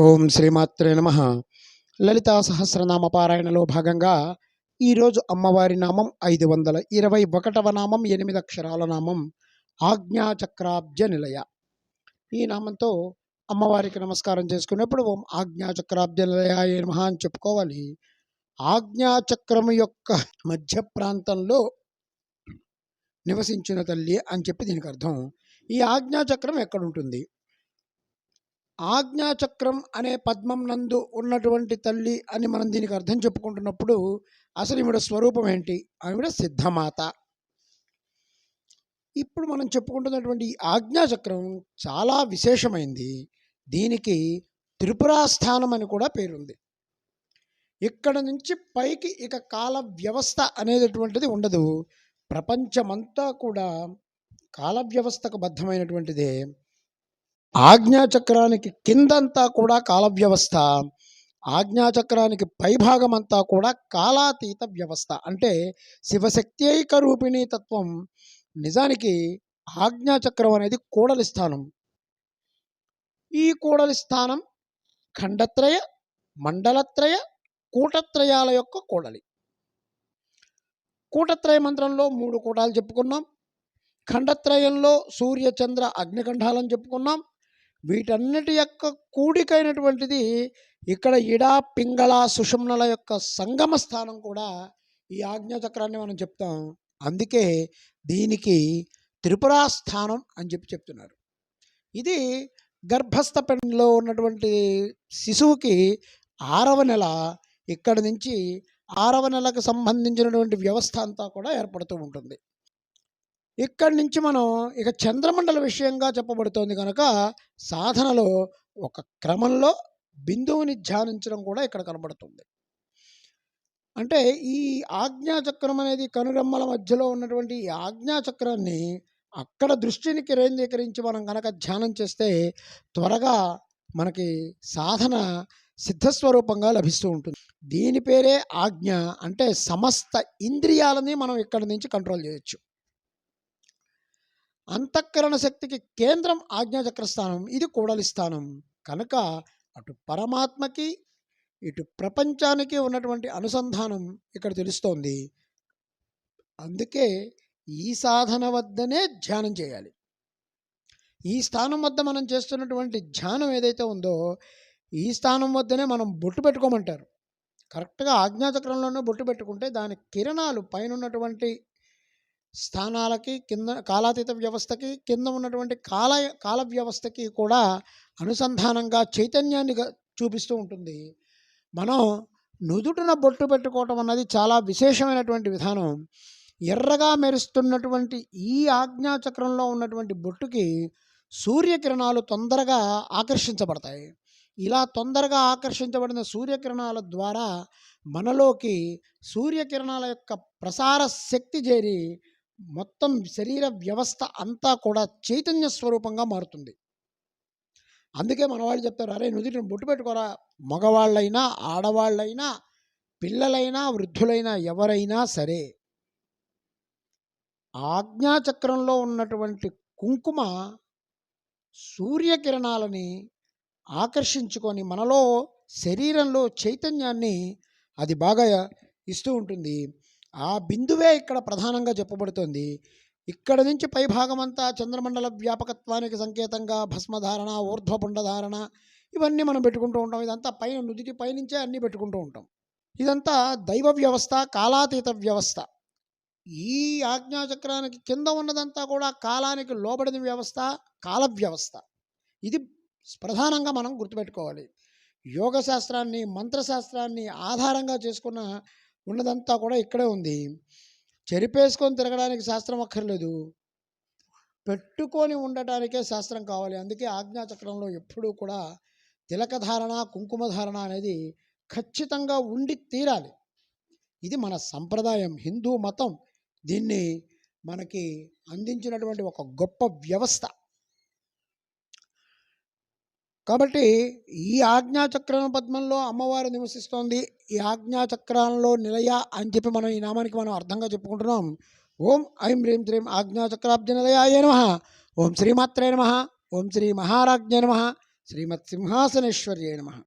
ఓం శ్రీమాత్రే నమ. లలితా సహస్రనామ పారాయణలో భాగంగా ఈరోజు అమ్మవారి నామం ఐదు వందల ఇరవై ఒకటవ నామం ఎనిమిది అక్షరాల నామం ఆజ్ఞాచక్రాబ్జ నిలయ. ఈ నామంతో అమ్మవారికి నమస్కారం చేసుకునేప్పుడు ఓం ఆజ్ఞాచక్రాబ్జ నిలయ నమః అని చెప్పుకోవాలి. ఆజ్ఞాచక్రము యొక్క మధ్య ప్రాంతంలో నివసించిన తల్లి అని చెప్పి దీనికి అర్థం. ఈ ఆజ్ఞాచక్రం ఎక్కడుంటుంది ఆజ్ఞాచక్రం అనే పద్మం నందు ఉన్నటువంటి తల్లి అని మనం దీనికి అర్థం చెప్పుకుంటున్నప్పుడు అసలు ఈవిడ స్వరూపం ఏంటి? ఆవిడ సిద్ధమాత. ఇప్పుడు మనం చెప్పుకుంటున్నటువంటి ఈ ఆజ్ఞాచక్రం చాలా విశేషమైంది. దీనికి త్రిపురాస్థానం అని కూడా పేరుంది. ఇక్కడ నుంచి పైకి ఇక కాల వ్యవస్థ అనేటటువంటిది ఉండదు. ప్రపంచమంతా కూడా కాల వ్యవస్థకు బద్ధమైనటువంటిదే. ఆజ్ఞాచక్రానికి కిందంతా కూడా కాల వ్యవస్థ ఆజ్ఞాచక్రానికి పైభాగం అంతా కూడా కాలాతీత వ్యవస్థ. అంటే శివశక్త్యైక రూపిణీ తత్వం. నిజానికి ఆజ్ఞాచక్రం అనేది కూడలి స్థానం. ఈ కూడలి స్థానం ఖండత్రయ మండలత్రయ కూటత్రయాల యొక్క కూడలి. కూటత్రయ మంత్రంలో మూడు కూటాలు చెప్పుకున్నాం. ఖండత్రయంలో సూర్య చంద్ర అగ్నికంఠాలను చెప్పుకున్నాం. వీటన్నిటి యొక్క కూడికైనటువంటిది ఇక్కడ ఇడా పింగళ సుషుమ్నల యొక్క సంగమ స్థానం కూడా ఈ ఆజ్ఞాచక్రాన్ని మనం చెప్తాం. అందుకే దీనికి త్రిపురా స్థానం అని చెప్పి చెప్తున్నారు. ఇది గర్భస్థ పెంలో ఉన్నటువంటి శిశువుకి ఆరవ నెల ఇక్కడి నుంచి ఆరవ నెలకు సంబంధించినటువంటి వ్యవస్థ అంతా కూడా ఏర్పడుతూ ఉంటుంది. ఇక్కడి నుంచి మనం ఇక చంద్రమండల విషయంగా చెప్పబడుతోంది కనుక సాధనలో ఒక క్రమంలో బిందువుని ధ్యానించడం కూడా ఇక్కడ కనబడుతుంది. అంటే ఈ ఆజ్ఞాచక్రం అనేది కనురెమ్మల మధ్యలో ఉన్నటువంటి ఈ ఆజ్ఞాచక్రాన్ని అక్కడ దృష్టిని కేంద్రీకరించి మనం కనుక ధ్యానం చేస్తే త్వరగా మనకి సాధన సిద్ధస్వరూపంగా లభిస్తూ ఉంటుంది. దీని పేరే ఆజ్ఞ అంటే సమస్త ఇంద్రియాలని మనం ఇక్కడి నుంచి కంట్రోల్ చేయొచ్చు. అంతఃకరణ శక్తికి కేంద్రం ఆజ్ఞాచక్ర స్థానం ఇది కూడలి స్థానం కనుక అటు పరమాత్మకి ఇటు ప్రపంచానికి ఉన్నటువంటి అనుసంధానం ఇక్కడ తెలుస్తోంది. అందుకే ఈ సాధన వద్దనే ధ్యానం చేయాలి. ఈ స్థానం వద్ద మనం చేస్తున్నటువంటి ధ్యానం ఏదైతే ఉందో ఈ స్థానం వద్దనే మనం బొట్టు పెట్టుకోమంటారు. కరెక్ట్గా ఆజ్ఞాచక్రంలోనే బొట్టు పెట్టుకుంటే దాని కిరణాలు పైన ఉన్నటువంటి స్థానాలకి కింద కాలాతీత వ్యవస్థకి కింద ఉన్నటువంటి కాల కాల వ్యవస్థకి కూడా అనుసంధానంగా చైతన్యాన్ని చూపిస్తూ ఉంటుంది. మనం నుదుటిన బొట్టు పెట్టుకోవటం అన్నది చాలా విశేషమైనటువంటి విధానం. ఎర్రగా మెరుస్తున్నటువంటి ఈ ఆజ్ఞాచక్రంలో ఉన్నటువంటి బొట్టుకి సూర్యకిరణాలు తొందరగా ఆకర్షించబడతాయి. ఇలా తొందరగా ఆకర్షించబడిన సూర్యకిరణాల ద్వారా మనలోకి సూర్యకిరణాల యొక్క ప్రసార శక్తి చేరి మొత్తం శరీర వ్యవస్థ అంతా కూడా చైతన్య స్వరూపంగా మారుతుంది. అందుకే మనవాళ్ళు చెప్తారు అరే నుదుటిని బొట్టు పెట్టుకోరా. మగవాళ్ళైనా ఆడవాళ్ళైనా పిల్లలైనా వృద్ధులైనా ఎవరైనా సరే ఆజ్ఞాచక్రంలో ఉన్నటువంటి కుంకుమ సూర్యకిరణాలని ఆకర్షించుకొని మనలో శరీరంలో చైతన్యాన్ని అది బాగా ఇస్తూ ఉంటుంది. ఆ బిందువే ఇక్కడ ప్రధానంగా చెప్పబడుతుంది. ఇక్కడ నుంచి పై భాగమంతా చంద్రమండల వ్యాపకత్వానికి సంకేతంగా భస్మధారణ ఊర్ధ్వపుండధారణ ఇవన్నీ మనం పెట్టుకుంటూ ఉంటాం. ఇదంతా పైన నుదిటి పైనుంచే అన్నీ పెట్టుకుంటూ ఉంటాం. ఇదంతా దైవ వ్యవస్థ కాలాతీత వ్యవస్థ. ఈ ఆజ్ఞాచక్రానికి కింద ఉన్నదంతా కూడా కాలానికి లోబడిన వ్యవస్థ కాల వ్యవస్థ. ఇది ప్రధానంగా మనం గుర్తుపెట్టుకోవాలి. యోగ శాస్త్రాన్ని మంత్రశాస్త్రాన్ని ఆధారంగా చేసుకున్న ఉన్నదంతా కూడా ఇక్కడే ఉంది. చెరిపేసుకొని తిరగడానికి శాస్త్రం అక్కర్లేదు. పెట్టుకొని ఉండటానికే శాస్త్రం కావాలి. అందుకే ఆజ్ఞాచక్రంలో ఎప్పుడూ కూడా తిలకధారణ కుంకుమధారణ అనేది ఖచ్చితంగా ఉండి తీరాలి. ఇది మన సంప్రదాయం. హిందూ మతం దీన్ని మనకి అందించినటువంటి ఒక గొప్ప వ్యవస్థ. కాబట్టి ఈ ఆజ్ఞాచక్రం పద్మంలో అమ్మవారు నివసిస్తోంది. ఈ ఆజ్ఞాచక్రంలో నిలయ అని చెప్పి మనం ఈ నామానికి మనం అర్థంగా చెప్పుకుంటున్నాం. ఓం ఐం హ్రీం శ్రీం ఆజ్ఞాచక్రాబ్జ నిలయాయ నమ. ఓం శ్రీమాత్రే నమ. ఓం శ్రీ మహారాజ్ఞ నమ. శ్రీమత్ సింహాసనేశ్వర్యే నమ.